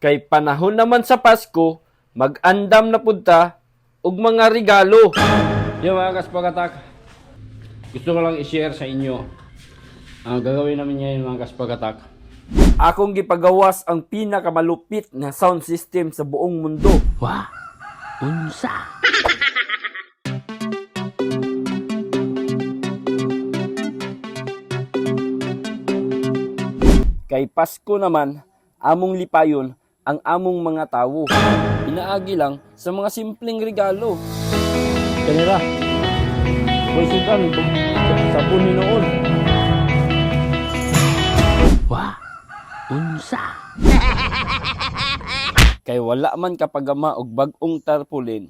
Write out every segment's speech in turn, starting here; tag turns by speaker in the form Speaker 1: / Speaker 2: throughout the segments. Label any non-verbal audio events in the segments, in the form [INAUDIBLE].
Speaker 1: Kay panahon naman sa Pasko, mag-andam na punta og mga regalo. Yo mga kaspagatak, gusto ko lang i-share sa inyo ang gagawin namin ngayon mga kaspagatak. Akong gipagawas ang pinakamalupit na sound system sa buong mundo.
Speaker 2: Wah, unsa?
Speaker 1: Kay Pasko naman, among lipayon ang among mga tawo. Inaagi lang sa mga simpleng regalo. Kanira, boy sudan, sabon ni noon.
Speaker 2: Wah, unsa? [LAUGHS]
Speaker 1: Kay wala man kapagama og bag-ong tarpaulin.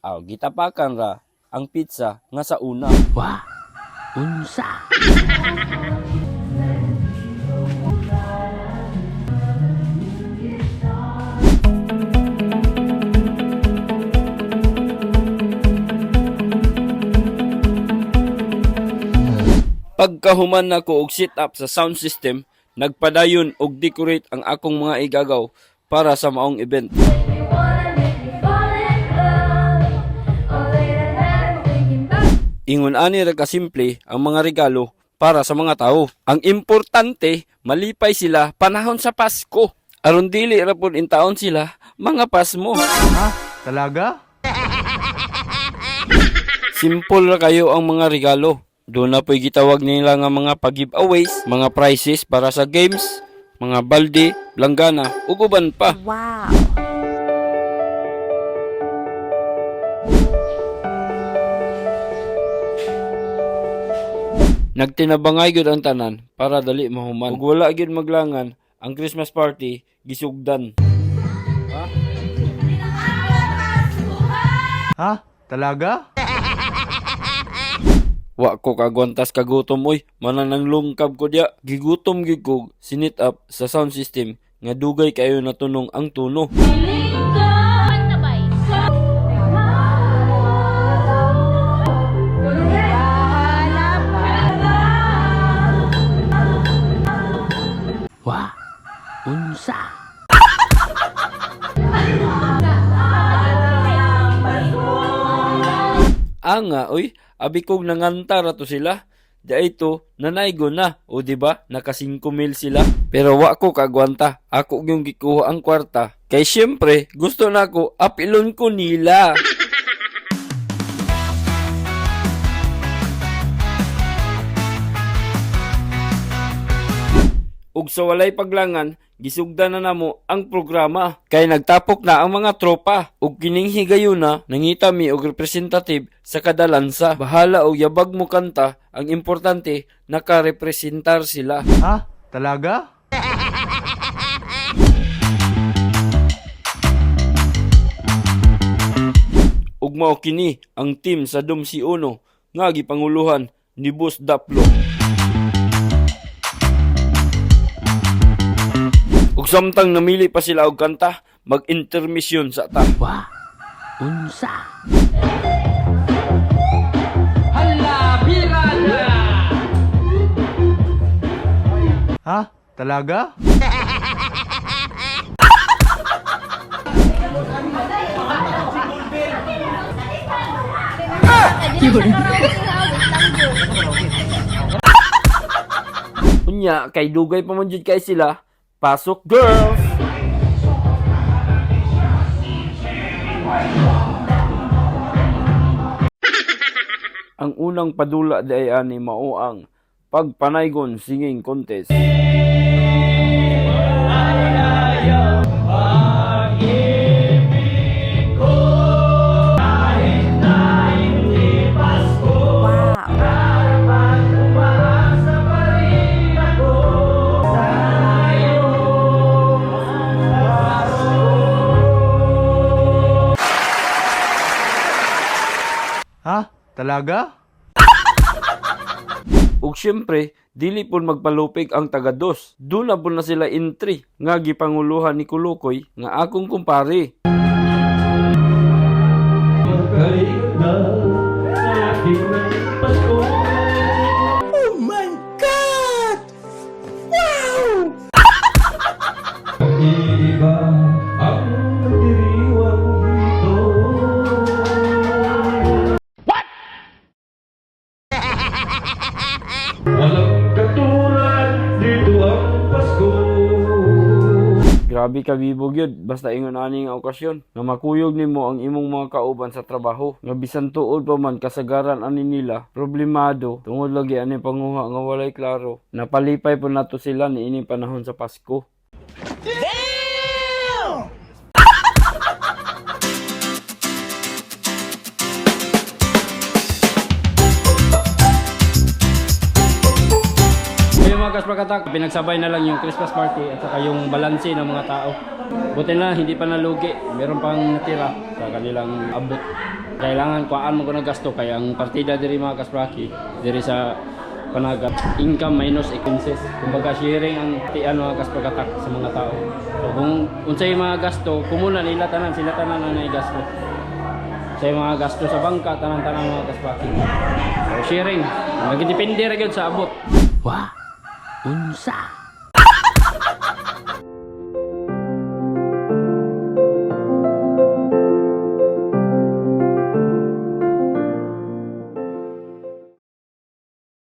Speaker 1: Aw, gitapakan ra ang pizza nga sa una.
Speaker 2: Wah, unsa? [LAUGHS]
Speaker 1: Pagkahuman na ko og sit up sa sound system, nagpadayon og decorate ang akong mga igagaw para sa maong event. Ingon ani ra kasimple ang mga regalo para sa mga tao. Ang importante, malipay sila panahon sa Pasko. Aron dili ra pud intaon sila mga pasmo.
Speaker 3: Ha? Talaga?
Speaker 1: Simple ra kayo ang mga regalo. Doon na po'y gitawag nila nga mga pag-giveaways, mga prizes para sa games, mga balde, langgana, ug uban pa.
Speaker 4: Wow.
Speaker 1: Nagtinabangay gyud ang tanan para dali mahuman. Ug wala gyud maglangan, ang Christmas party gisugdan.
Speaker 3: Ha? Talaga?
Speaker 1: Wa ko kagwantas kagutom oy, mananang lungkab ko dia. Gigutom ko sinit up sa sound system nga dugay kayo natunong ang tuno.
Speaker 2: Wah, unsa?
Speaker 1: Anga oy, abi kog nanganta ra to sila. Di ito, nanaygo na, o di ba? Naka 5 mil sila. Pero wa ko kagwanta, ako yung gikuha ang kwarta. Kay syempre, gusto na ko, apilon ko nila. [LAUGHS] ug sa walay paglangan gisugdan na namo ang programa kay nagtapok na ang mga tropa ug kining higayuna nangita mi og representative sa kada lansa bahala og yabag mo kanta ang importante nakarepresentar sila
Speaker 3: Ha? Talaga? [LAUGHS]
Speaker 1: ug mao kini ang team sa Dum si Uno nga gipanguluhan ni Boss Daplo ug samtang namili pa sila og kanta mag-intermission sa ta
Speaker 2: unsa?
Speaker 3: Ha? Talaga?
Speaker 1: Unya, kay dugay pa man jud kay sila. Pasok girls! Ang unang padula di ay ani mao ang pagpanaygon singing contest.
Speaker 3: Talaga?
Speaker 1: Ug syempre, dili pun magpalupig ang taga-dos. Doon na pun na sila entry nga gipanguluhan ni Kulukoy nga akong kumpare.
Speaker 2: Grabe ka bibog yun. Basta ingon ani nga okasyon. Nga makuyog nimo ang imong mga kauban sa trabaho. Nga bisan tuod pa man kasagaran ani nila. Problemado. Tungod lagi ani panguha nga walay klaro. Napalipay po nato sila ni ini panahon sa Pasko. Kaspakatak, pinagsabay na lang yung Christmas party at saka yung balanse ng mga tao. Buti na hindi pa nalugi, meron pang natira sa kanilang abot. Kailangan kuhaan mo ko na gasto kaya ang partida diri mga kaspraki, diri sa panagat, income minus expenses. Kumbaga sharing ang tian mga kaspakatak sa mga tao. So kung unsay mga gasto, kumuna nila tanan, sila tanan ang naigasto. Sa mga gasto sa bangka, tanan-tanan mga kaspraki. So sharing, magdepende ra gyud sa abot.
Speaker 1: Wa. Unsa.